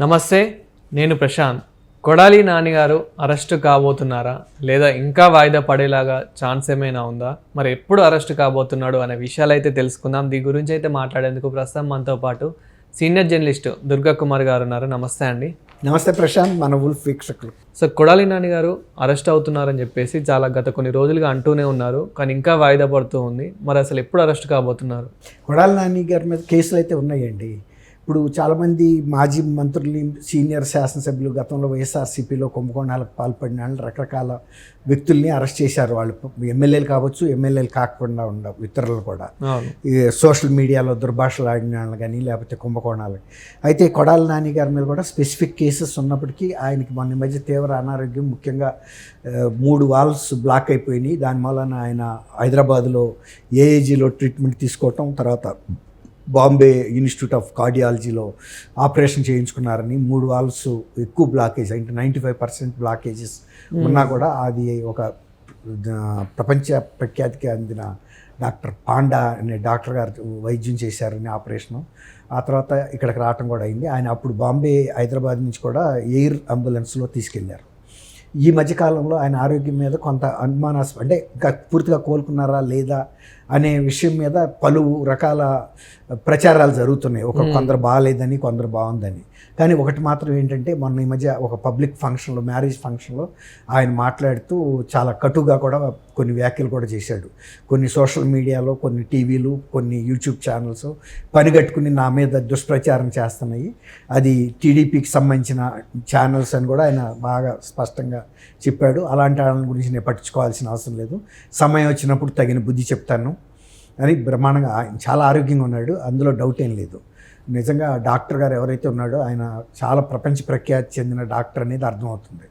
నమస్తే నేను ప్రశాంత్. కొడాలి నాన్నగారు అరెస్ట్ కాబోతున్నారా? లేదా ఇంకా వాయిదా పడేలాగా ఛాన్స్ ఏమైనా ఉందా? మరి ఎప్పుడు అరెస్ట్ కాబోతున్నాడు అనే విషయాలు అయితే తెలుసుకుందాం. దీని గురించి అయితే మాట్లాడేందుకు ప్రస్తుతం మనతో పాటు సీనియర్ జర్నలిస్ట్ దుర్గా కుమార్ గారు ఉన్నారు. నమస్తే అండి. నమస్తే ప్రశాంత్ మన ఉల్ఫ్ వీక్షకులు. సో కొడాలి నాని గారు అరెస్ట్ అవుతున్నారని చెప్పేసి చాలా గత కొన్ని రోజులుగా అంటూనే ఉన్నారు. కానీ ఇంకా వాయిదా పడుతూ ఉంది. మరి అసలు ఎప్పుడు అరెస్ట్ కాబోతున్నారు? కొడాలి నాని గారి మీద కేసులు అయితే ఉన్నాయండి. ఇప్పుడు చాలామంది మాజీ మంత్రులు సీనియర్ శాసనసభ్యులు గతంలో వైఎస్ఆర్సీపీలో కుంభకోణాలకు పాల్పడిన వాళ్ళు రకరకాల వ్యక్తుల్ని అరెస్ట్ చేశారు వాళ్ళు. ఎమ్మెల్యేలు కావచ్చు ఎమ్మెల్యేలు కాకుండా ఉండ ఇతరులు కూడా. సోషల్ మీడియాలో దుర్భాషలు ఆడిన వాళ్ళు కానీ లేకపోతే కుంభకోణాలు అయితే కొడాలి నాని గారి మీద కూడా స్పెసిఫిక్ కేసెస్ ఉన్నప్పటికీ ఆయనకి మొన్న మధ్య తీవ్ర అనారోగ్యం ముఖ్యంగా మూడు వాల్స్ బ్లాక్ అయిపోయినాయి. దాని వలన ఆయన హైదరాబాద్లో ఏఏజీలో ట్రీట్మెంట్ తీసుకోవటం తర్వాత బాంబే ఇన్స్టిట్యూట్ ఆఫ్ కార్డియాలజీలో ఆపరేషన్ చేయించుకున్నారని మూడు వాల్స్ ఎక్కువ బ్లాకేజ్ అంటే నైంటీ ఫైవ్ పర్సెంట్ బ్లాకేజెస్ ఉన్నా కూడా అది ఒక ప్రపంచ ప్రఖ్యాతికి అందిన డాక్టర్ పాండా అనే డాక్టర్ గారు వైద్యం చేశారని ఆపరేషను. ఆ తర్వాత ఇక్కడికి రావటం కూడా అయింది. ఆయన అప్పుడు బాంబే హైదరాబాద్ నుంచి కూడా ఎయిర్ అంబులెన్స్లో తీసుకెళ్ళారు. ఈ మధ్యకాలంలో ఆయన ఆరోగ్యం మీద కొంత అనుమానాస్ అంటే ఇంకా పూర్తిగా కోలుకున్నారా లేదా అనే విషయం మీద పలు రకాల ప్రచారాలు జరుగుతున్నాయి. ఒక కొందరు బాగాలేదని కొందరు బాగుందని. కానీ ఒకటి మాత్రం ఏంటంటే మొన్న ఈ మధ్య ఒక పబ్లిక్ ఫంక్షన్లో మ్యారేజ్ ఫంక్షన్లో ఆయన మాట్లాడుతూ చాలా కటుగా కూడా కొన్ని వ్యాఖ్యలు కూడా చేశాడు. కొన్ని సోషల్ మీడియాలో కొన్ని టీవీలు కొన్ని యూట్యూబ్ ఛానల్స్ పనిగట్టుకుని నా మీద దుష్ప్రచారం చేస్తున్నాయి. అది టీడీపీకి సంబంధించిన ఛానల్స్ అని కూడా ఆయన బాగా స్పష్టంగా చెప్పాడు. అలాంటి వాళ్ళని గురించి నేను పట్టించుకోవాల్సిన అవసరం లేదు. సమయం వచ్చినప్పుడు తగిన బుద్ధి చెప్తాను. అని బ్రహ్మాండంగా ఆయన చాలా ఆరోగ్యంగా ఉన్నాడు. అందులో డౌట్ ఏం లేదు. నిజంగా డాక్టర్ గారు ఎవరైతే ఉన్నాడో ఆయన చాలా ప్రపంచ ప్రఖ్యాతి చెందిన డాక్టర్ అనేది అర్థమవుతుంది.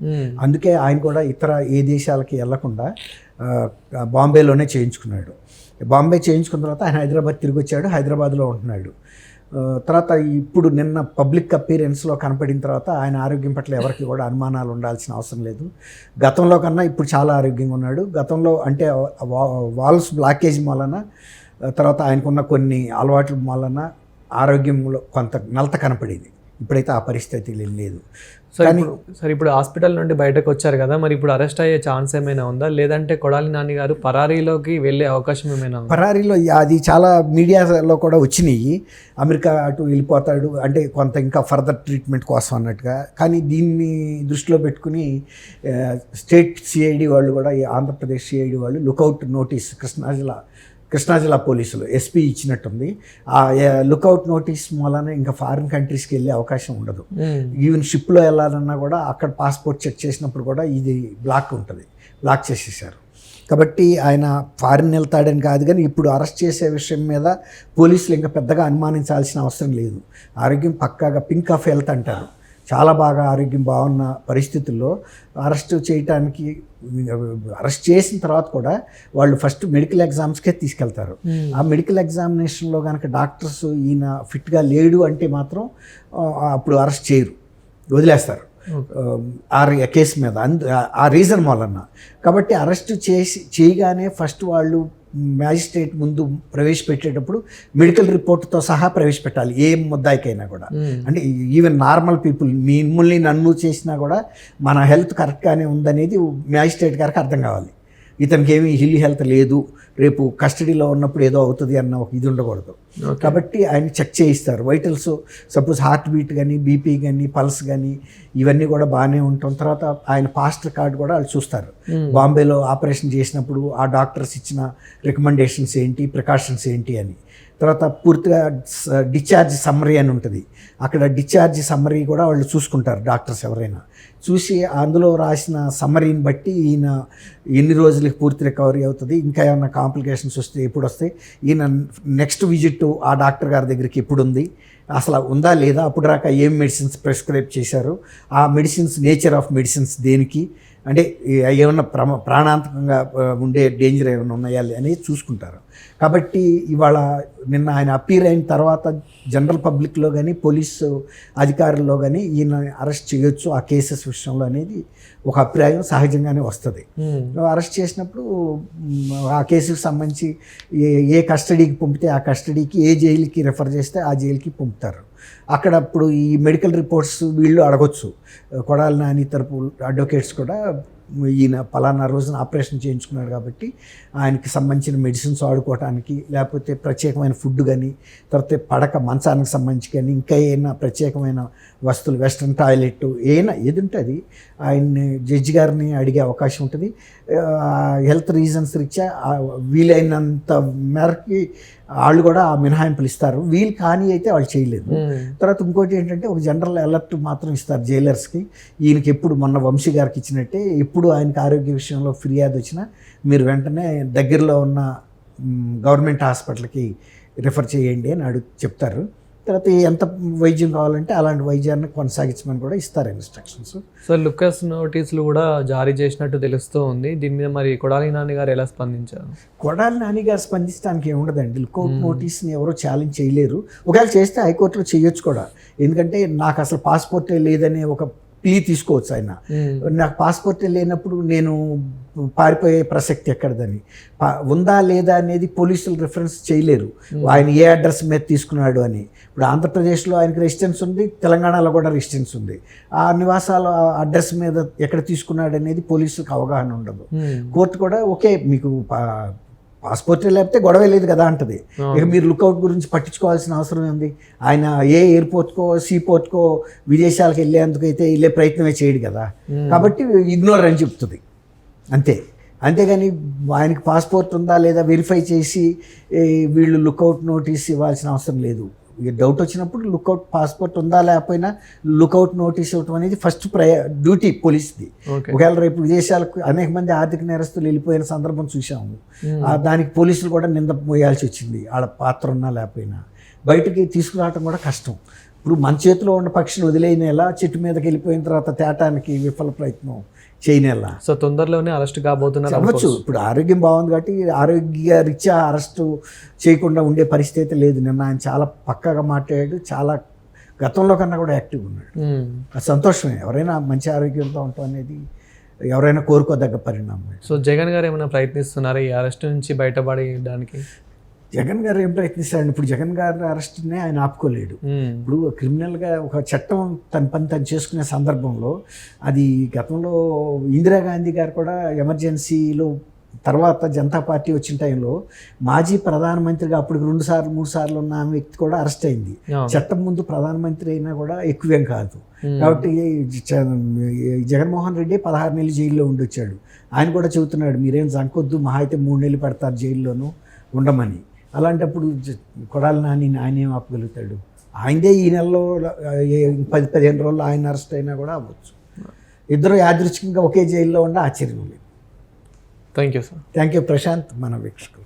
అందుకే ఆయన కూడా ఇతర ఏ దేశాలకి వెళ్ళకుండా బాంబేలోనే చేయించుకున్నాడు. బాంబే చేయించుకున్న తర్వాత ఆయన హైదరాబాద్ తిరిగి వచ్చాడు. హైదరాబాద్లో ఉంటున్నాడు. తర్వాత ఇప్పుడు నిన్న పబ్లిక్ అపీరెన్స్లో కనపడిన తర్వాత ఆయన ఆరోగ్యం పట్ల ఎవరికి కూడా అనుమానాలు ఉండాల్సిన అవసరం లేదు. గతంలో కన్నా ఇప్పుడు చాలా ఆరోగ్యంగా ఉన్నాడు. గతంలో అంటే వా- వాల్స్ బ్లాకేజ్ వలన తర్వాత ఆయనకున్న కొన్ని అలవాట్ల వలన ఆరోగ్యంలో కొంత నలత కనపడేది. ఇప్పుడైతే ఆ పరిస్థితి లేదు. సో ఇప్పుడు సరే ఇప్పుడు హాస్పిటల్ నుండి బయటకు వచ్చారు కదా మరి ఇప్పుడు అరెస్ట్ అయ్యే ఛాన్స్ ఏమైనా ఉందా? లేదంటే కొడాలి నాని గారు పరారీలోకి వెళ్ళే అవకాశం ఏమైనా పరారీలో అది చాలా మీడియాలో కూడా వచ్చినాయి. అమెరికా అటు వెళ్ళిపోతాడు అంటే కొంత ఇంకా ఫర్దర్ ట్రీట్మెంట్ కోసం అన్నట్టుగా. కానీ దీన్ని దృష్టిలో పెట్టుకుని స్టేట్ సిఐడి వాళ్ళు కూడా ఈ ఆంధ్రప్రదేశ్ సిఐడి వాళ్ళు లుకౌట్ నోటీస్ కృష్ణా జిల్లా కృష్ణా జిల్లా పోలీసులు ఎస్పీ ఇచ్చినట్టుంది. ఆ లుకౌట్ నోటీస్ మూలన ఇంకా ఫారిన్ కంట్రీస్కి వెళ్ళే అవకాశం ఉండదు. మ్మ్. ఈవెన్ షిప్లో వెళ్ళాలన్నా కూడా అక్కడ పాస్పోర్ట్ చెక్ చేసినప్పుడు కూడా ఇది బ్లాక్ ఉంటుంది. బ్లాక్ చేసేసారు. కాబట్టి ఆయన ఫారిన్ వెళ్తాడని కాదు కానీ ఇప్పుడు అరెస్ట్ చేసే విషయం మీద పోలీసులు ఇంకా పెద్దగా అనుమానించాల్సిన అవసరం లేదు. ఆరోగ్యం పక్కాగా పింక్ ఆఫ్ హెల్త్ అంటారు. చాలా బాగా ఆరోగ్యం బాగున్న పరిస్థితుల్లో అరెస్ట్ చేయటానికి అరెస్ట్ చేసిన తర్వాత కూడా వాళ్ళు ఫస్ట్ మెడికల్ ఎగ్జామ్స్కే తీసుకెళ్తారు. ఆ మెడికల్ ఎగ్జామినేషన్లో కనుక డాక్టర్స్ ఈయన ఫిట్గా లేడు అంటే మాత్రం అప్పుడు అరెస్ట్ చేయరు. వదిలేస్తారు. ఆ కేసు మీద. అందు ఆ రీజన్ వలన. కాబట్టి అరెస్ట్ చేసి చేయగానే ఫస్ట్ వాళ్ళు మ్యాజిస్ట్రేట్ ముందు ప్రవేశపెట్టేటప్పుడు మెడికల్ రిపోర్ట్తో సహా ప్రవేశపెట్టాలి ఏ ముద్దాయికైనా కూడా. అంటే ఈవెన్ నార్మల్ పీపుల్ మిమ్మల్ని నన్ను చేసినా కూడా మన హెల్త్ కరెక్ట్గానే ఉందనేది మ్యాజిస్ట్రేట్ గారికి అర్థం కావాలి ఇతనికి ఏమీ హిల్ హెల్త్ లేదు రేపు కస్టడీలో ఉన్నప్పుడు ఏదో అవుతుంది అన్న ఒక ఇది ఉండకూడదు. కాబట్టి ఆయన చెక్ చేయిస్తారు వైటల్స్ సపోజ్ హార్ట్ బీట్ కానీ బీపీ కానీ పల్స్ కానీ ఇవన్నీ కూడా బాగానే ఉంటాం తర్వాత ఆయన పాస్టర్ కార్డ్ కూడా వాళ్ళు చూస్తారు. Hmm. బాంబేలో ఆపరేషన్ చేసినప్పుడు ఆ డాక్టర్స్ ఇచ్చిన రికమెండేషన్స్ ఏంటి ప్రికాషన్స్ ఏంటి అని. తర్వాత పూర్తిగా డిశ్చార్జ్ సమ్మరీ అని ఉంటుంది. అక్కడ డిశ్చార్జ్ సమ్మరీ కూడా వాళ్ళు చూసుకుంటారు డాక్టర్స్ ఎవరైనా. చూసి అందులో రాసిన సమ్మరీని బట్టి ఈయన ఎన్ని రోజులకి పూర్తి రికవరీ అవుతుంది ఇంకా ఏమైనా కాంప్లికేషన్స్ వస్తే ఎప్పుడు వస్తాయి ఈయన నెక్స్ట్ విజిట్ ఆ డాక్టర్ గారి దగ్గరికి ఎప్పుడు ఉంది అసలు ఉందా లేదా అప్పుడు రాక ఏం మెడిసిన్స్ ప్రిస్క్రైబ్ చేశారు ఆ మెడిసిన్స్ నేచర్ ఆఫ్ మెడిసిన్స్ దేనికి అంటే ఏమన్నా ప్రమ ప్రాణాంతకంగా ఉండే డేంజర్ ఏమైనా ఉన్నాయా అనేది చూసుకుంటారు. కాబట్టి ఇవాళ నిన్న ఆయన అపీర్ అయిన తర్వాత జనరల్ పబ్లిక్లో కానీ పోలీసు అధికారుల్లో కానీ ఈయన అరెస్ట్ చేయొచ్చు ఆ కేసెస్ విషయంలో అనేది ఒక అభిప్రాయం సహజంగానే వస్తుంది. అరెస్ట్ చేసినప్పుడు మ్, ఆ కేసుకు సంబంధించి ఏ ఏ కస్టడీకి పంపితే ఆ కస్టడీకి ఏ జైలుకి రెఫర్ చేస్తే ఆ జైలుకి పంపుతారు. అక్కడ అప్పుడు ఈ మెడికల్ రిపోర్ట్స్ వీళ్ళు అడగొచ్చు. కొడాలి నాని తరపు అడ్వకేట్స్ కూడా ఈయన పలానా రోజున ఆపరేషన్ చేయించుకున్నాడు కాబట్టి ఆయనకి సంబంధించిన మెడిసిన్స్ వాడుకోవడానికి లేకపోతే ప్రత్యేకమైన ఫుడ్ కానీ తర్వాత పడక మంచానికి సంబంధించి కానీ ఇంకా ఏమైనా ప్రత్యేకమైన వస్తువులు వెస్ట్రన్ టాయిలెట్ ఏమైనా ఏది ఉంటే అది ఆయన్ని జడ్జి గారిని అడిగే అవకాశం ఉంటుంది. హెల్త్ రీజన్స్ రీత్యా వీలైనంత మేరకి వాళ్ళు కూడా ఆ మినహాయింపులు ఇస్తారు. వీళ్ళు కానీ అయితే వాళ్ళు చేయలేదు. తర్వాత ఇంకోటి ఏంటంటే ఒక జనరల్ అలర్ట్ మాత్రం ఇస్తారు జైలర్స్కి. ఈయనకి ఎప్పుడు మొన్న వంశీ గారికి ఇచ్చినట్టే ఎప్పుడు ఆయనకి ఆరోగ్య విషయంలో ఫిర్యాదు వచ్చినా మీరు వెంటనే దగ్గరలో ఉన్న గవర్నమెంట్ హాస్పిటల్కి రిఫర్ చేయండి అని అడుగు చెప్తారు. తర్వాత ఎంత వైద్యం కావాలంటే అలాంటి వైద్యాన్ని కొనసాగించమని కూడా ఇస్తారు ఇన్స్ట్రక్షన్స్. సో లుకస్ నోటీసులు కూడా జారీ చేసినట్టు తెలుస్తూ ఉంది. దీని మీద మరి కొడాలి నాని గారు ఎలా స్పందించారు? కొడాలి నాని గారు స్పందించడానికి ఏముండదండి. లుకౌట్ నోటీస్ని ఎవరో ఛాలెంజ్ చేయలేరు. ఒకవేళ చేస్తే హైకోర్టులో చేయొచ్చు కూడా. ఎందుకంటే నాకు అసలు పాస్పోర్టే లేదనే ఒక ప్లీ తీసుకోవచ్చు ఆయన. నాకు పాస్పోర్ట్ లేనప్పుడు నేను పారిపోయే ప్రసక్తి ఎక్కడదని. పా- ఉందా లేదా అనేది పోలీసులు రిఫరెన్స్ చేయలేరు. ఆయన ఏ అడ్రస్ మీద తీసుకున్నాడు అని. ఇప్పుడు ఆంధ్రప్రదేశ్లో ఆయనకి రెసిడెన్స్ ఉంది తెలంగాణలో కూడా రెసిడెన్స్ ఉంది. ఆ నివాసాల అడ్రస్ మీద ఎక్కడ తీసుకున్నాడు అనేది పోలీసులకు అవగాహన ఉండదు. కోర్టు కూడా ఓకే మీకు పాస్పోర్ట్ లేకపోతే గొడవ లేదు కదా అంటది. ఇక మీరు లుకౌట్ గురించి పట్టించుకోవాల్సిన అవసరం ఉంది ఆయన ఏ ఎయిర్పోర్ట్కో సీపోర్ట్కో విదేశాలకు వెళ్ళేందుకు అయితే వెళ్ళే ప్రయత్నమే చేయడు కదా. కాబట్టి ఇగ్నోర్ అని చెప్తుంది. అంతే. అంతేగాని ఆయనకి పాస్పోర్ట్ ఉందా లేదా వెరిఫై చేసి వీళ్ళు లుకౌట్ నోటీస్ ఇవ్వాల్సిన అవసరం లేదు. డౌట్ వచ్చినప్పుడు లుకౌట్ పాస్పోర్ట్ ఉందా లేకపోయినా లుకౌట్ నోటీస్ ఇవ్వటం అనేది ఫస్ట్ ప్రయ డ్యూటీ పోలీస్ది ఒకవేళ రేపు విదేశాలకు అనేక మంది ఆర్థిక నేరస్తులు వెళ్ళిపోయిన సందర్భం చూసాము ఆ దానికి పోలీసులు కూడా నింద మోయాల్సి వచ్చింది. ఆడ పాత్ర ఉన్నా లేకపోయినా. బయటికి తీసుకురావటం కూడా కష్టం. ఇప్పుడు మన చేతిలో ఉన్న పక్షిని వదిలేయనేలా చెట్టు మీదకి వెళ్ళిపోయిన తర్వాత తేటానికి విఫల ప్రయత్నం చేయనేలా? సో తొందరలోనే అరెస్ట్ కాబోతున్నారు అవ్వచ్చు ఇప్పుడు ఆరోగ్యం బాగుంది కాబట్టి ఆరోగ్య రీత్యా అరెస్టు చేయకుండా ఉండే పరిస్థితి లేదు. నిన్న ఆయన చాలా పక్కగా మాట్లాడాడు. చాలా గతంలో కన్నా కూడా యాక్టివ్గా ఉన్నాడు. సంతోషమే. ఎవరైనా మంచి ఆరోగ్యంతో ఉండటం అనేది ఎవరైనా కోరుకోదగ్గ పరిణామం సో జగన్ గారు ఏమైనా ప్రయత్నిస్తున్నారా ఈ అరెస్ట్ నుంచి బయటపడడానికి జగన్ గారు ఏం ప్రయత్నిస్తాడు ఇప్పుడు జగన్ గారి అరెస్ట్నే ఆయన ఆపుకోలేడు. ఇప్పుడు క్రిమినల్గా ఒక చట్టం తన పని తను చేసుకునే సందర్భంలో అది గతంలో ఇందిరాగాంధీ గారు కూడా ఎమర్జెన్సీలో తర్వాత జనతా పార్టీ వచ్చిన టైంలో మాజీ ప్రధానమంత్రిగా అప్పుడు రెండు సార్లు మూడు సార్లు ఉన్న ఆమె వ్యక్తి కూడా అరెస్ట్ అయింది. చట్టం ముందు ప్రధానమంత్రి అయినా కూడా ఎక్కువేం కాదు. కాబట్టి జగన్మోహన్ రెడ్డి పదహారు నెలలు జైల్లో ఉండొచ్చాడు ఆయన కూడా చెబుతున్నాడు మీరేం జంకొద్దు మహా అయితే మూడు నెలలు పెడతారు జైల్లోనూ ఉండమని అలాంటప్పుడు కొడాలి నాని ఆయన ఆపగలుగుతాడు. ఆయనదే ఈ నెలలో పది పదిహేను రోజులు ఆయన అరెస్ట్ అయినా కూడా అవ్వచ్చు. ఇద్దరు యాదృచ్ఛికంగా ఒకే జైల్లో ఉండ ఆశ్చర్యం లేదు. Thank you sir thank you Prashanth మన వీక్షకులు.